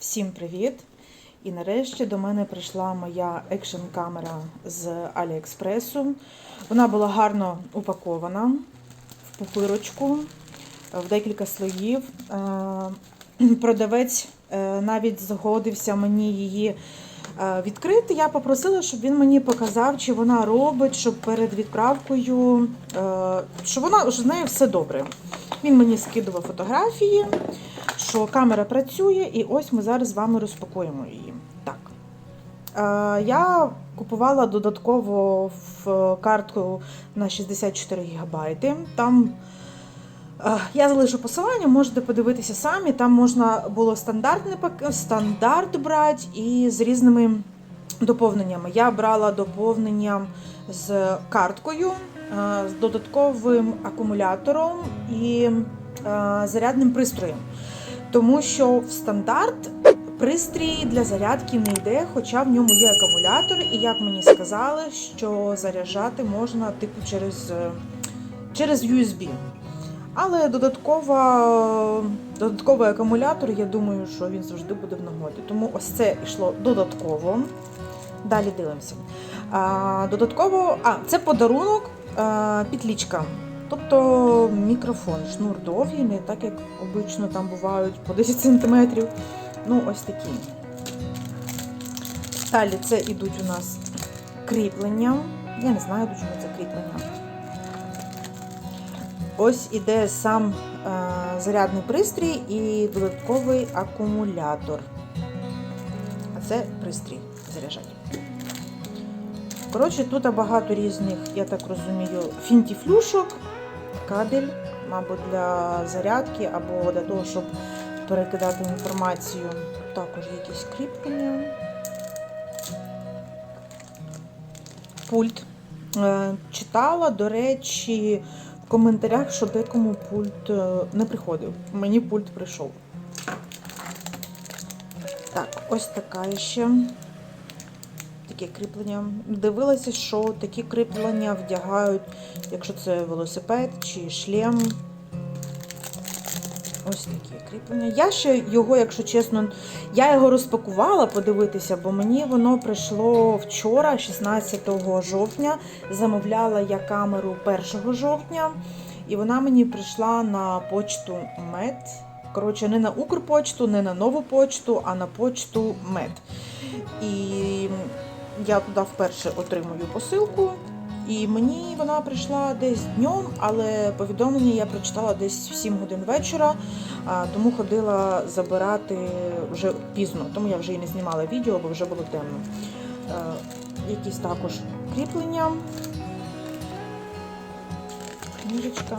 Всім привіт! І нарешті до мене прийшла моя екшн камера з Аліекспресу. Вона була гарно упакована в пупирочку, в декілька слоїв. Е, Продавець е, навіть згодився мені її е, відкрити. Я попросила, щоб він мені показав, чи вона робить, щоб перед відправкою, що вона з нею все добре. Він мені скидував фотографії що камера працює, і ось ми зараз з вами розпакуємо її. Так. Е, я купувала додатково в картку на 64 ГБ. Там е, я залишу посилання, можете подивитися самі. Там можна було стандарт брати і з різними доповненнями. Я брала доповнення з карткою, е, з додатковим акумулятором і зарядним пристроєм. Тому що в стандарт пристрій для зарядки не йде, хоча в ньому є акумулятор, і як мені сказали, що заряджати можна типу через, е, через USB. Але додаткова, додатковий акумулятор, я думаю, що він завжди буде в нагоді. Тому ось це йшло додатково. Далі дивимося. Додатково, а, це подарунок, а, петлічка. Тобто мікрофон, шнур довгий, не так як обично там бувають по 10 см. Ну, ось такі. Далі це йдуть у нас кріплення. Я не знаю, до чого це кріплення. Ось іде сам е, зарядний пристрій і додатковий акумулятор. А це пристрій заряджання. Коротше, тут багато різних, я так розумію, фінтіфлюшок, кабель, мабуть, для зарядки або для того, щоб перекидати інформацію. Також якісь кріплення. Пульт. Е, Читала, до речі, в коментарях, що декому пульт е, не приходив. Мені пульт прийшов. Так, ось така ще таке кріплення. Дивилася, що такі кріплення вдягають, якщо це велосипед чи шлем. Ось такі кріплення. Я ще його, якщо чесно, я його розпакувала подивитися, бо мені воно прийшло вчора, 16 жовтня. Замовляла я камеру 1 жовтня, і вона мені прийшла на почту Мед. Коротше, не на Укрпочту, не на нову почту, а на почту Мед. І я туди вперше отримую посилку. І мені вона прийшла десь днем, але повідомлення я прочитала десь в 7 годин вечора, тому ходила забирати вже пізно, тому я вже і не знімала відео, бо вже було темно. Е, Якісь також кріплення. Книжечка.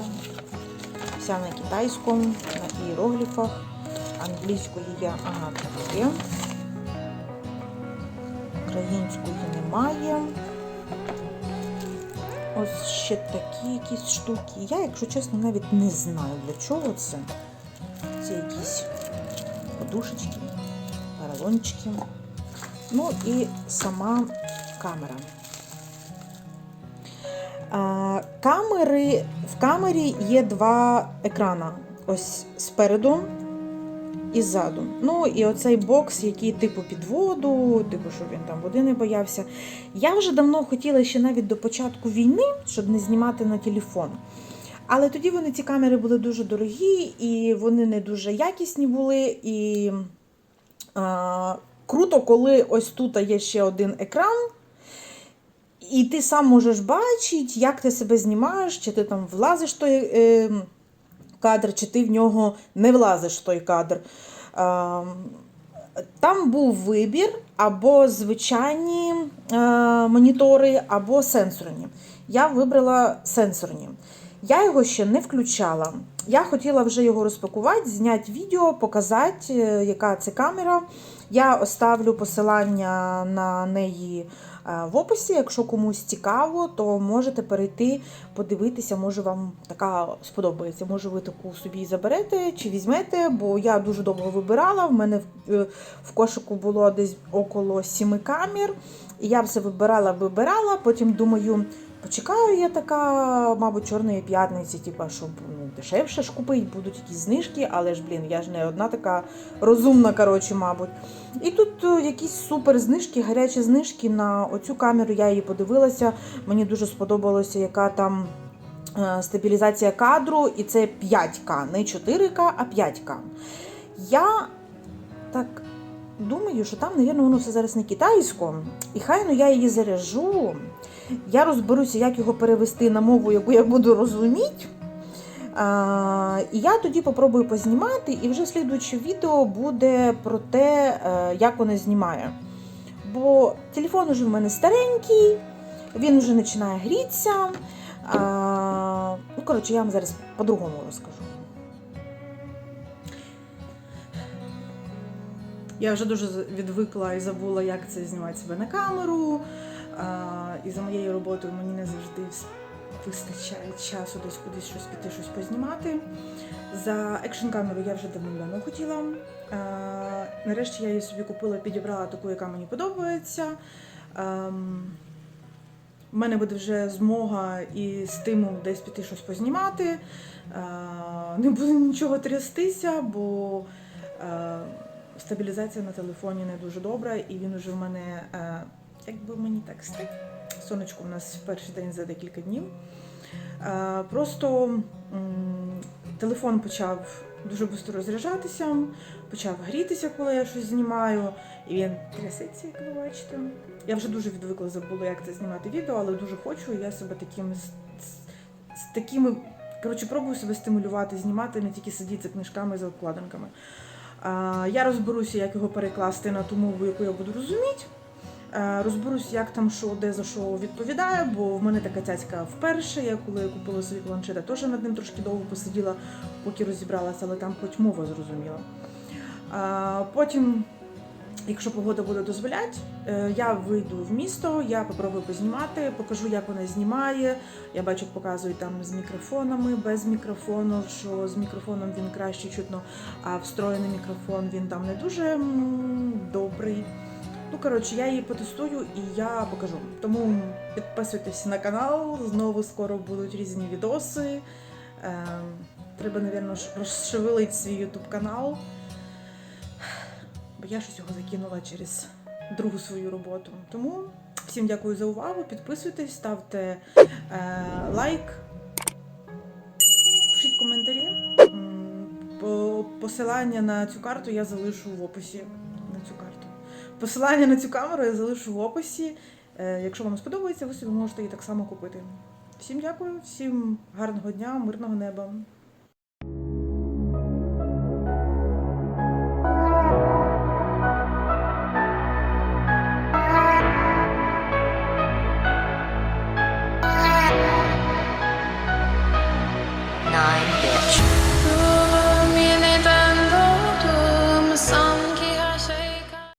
Вся на китайському, на іерогліфах. Англійської я ага, так є. Української немає. Ось ще такі якісь штуки. Я, якщо чесно, навіть не знаю, для чого це. Це якісь подушечки, поролончики. Ну і сама камера. А, камери, в камері є два екрана. Ось спереду і ззаду. Ну і оцей бокс, який типу під воду, типу, щоб він там води не боявся. Я вже давно хотіла ще навіть до початку війни, щоб не знімати на телефон. Але тоді вони ці камери були дуже дорогі, і вони не дуже якісні були. І а, круто, коли ось тут є ще один екран. І ти сам можеш бачити, як ти себе знімаєш, чи ти там влазиш той е, кадр, чи ти в нього не влазиш в той кадр. Е, там був вибір або звичайні е, монітори, або сенсорні. Я вибрала сенсорні. Я його ще не включала. Я хотіла вже його розпакувати, зняти відео, показати, е, яка це камера. Я оставлю посилання на неї в описі. Якщо комусь цікаво, то можете перейти, подивитися, може вам така сподобається. Може, ви таку собі заберете чи візьмете, бо я дуже довго вибирала. В мене в, е, кошику було десь около сіми камір. І я все вибирала, вибирала. Потім думаю, Почекаю я така, мабуть, чорної п'ятниці, типа, щоб ну, дешевше ж купити, будуть якісь знижки, але ж, блін, я ж не одна така розумна, коротше, мабуть. І тут е, якісь супер знижки, гарячі знижки на оцю камеру. Я її подивилася. Мені дуже сподобалося, яка там е, стабілізація кадру, і це 5К, не 4К, а 5К. Я так думаю, що там, мабуть, воно все зараз на китайському, і хай ну я її заряжу. Я розберуся, як його перевести на мову, яку я буду розуміти. А, і я тоді попробую познімати, і вже слідуюче відео буде про те, е, як вона знімає. Бо телефон уже в мене старенький, він вже починає грітися. А, ну, коротше, я вам зараз по-другому розкажу. Я вже дуже відвикла і забула, як це знімати себе на камеру. І за моєю роботою мені не завжди вистачає часу десь кудись щось піти, щось познімати. За екшн камеру я вже давно хотіла. Нарешті я її собі купила, підібрала таку, яка мені подобається. Ем, У мене буде вже змога і стимул десь піти щось познімати. Не буде нічого трястися, бо е, стабілізація на телефоні не дуже добра, і він уже в мене, е, як мені так сказати, сонечко у нас в перший день за декілька днів. Е, Просто телефон почав дуже швидко розряджатися, почав грітися, коли я щось знімаю, і він трясеться, як ви бачите. Я вже дуже відвикла, забула, як це знімати відео, але дуже хочу, я себе таким з, з такими. Коротше, пробую себе стимулювати, знімати, не тільки сидіти за книжками за обкладинками. Я розберуся, як його перекласти на ту мову, яку я буду розуміти. Розберусь, як там що, де за що відповідає, бо в мене така цяцька вперше. Я коли купила собі планшета, теж над ним трошки довго посиділа, поки розібралася, але там хоч мова зрозуміла. Потім, якщо погода буде дозволяти, е, я вийду в місто, я попробую познімати, покажу, як вона знімає. Я бачу, показують там з мікрофонами, без мікрофону, що з мікрофоном він краще чутно, а встроєний мікрофон він там не дуже добрий. Ну, коротше, я її потестую і я покажу. Тому підписуйтесь на канал, знову скоро будуть різні відоси. Ем, треба, мабуть, розшевелити свій YouTube канал. Я щось його закинула через другу свою роботу. Тому всім дякую за увагу. Підписуйтесь, ставте е, лайк, пишіть коментарі. Посилання на цю карту я залишу в описі. На цю карту. Посилання на цю камеру я залишу в описі. Е, Якщо вам сподобається, ви собі можете її так само купити. Всім дякую, всім гарного дня, мирного неба.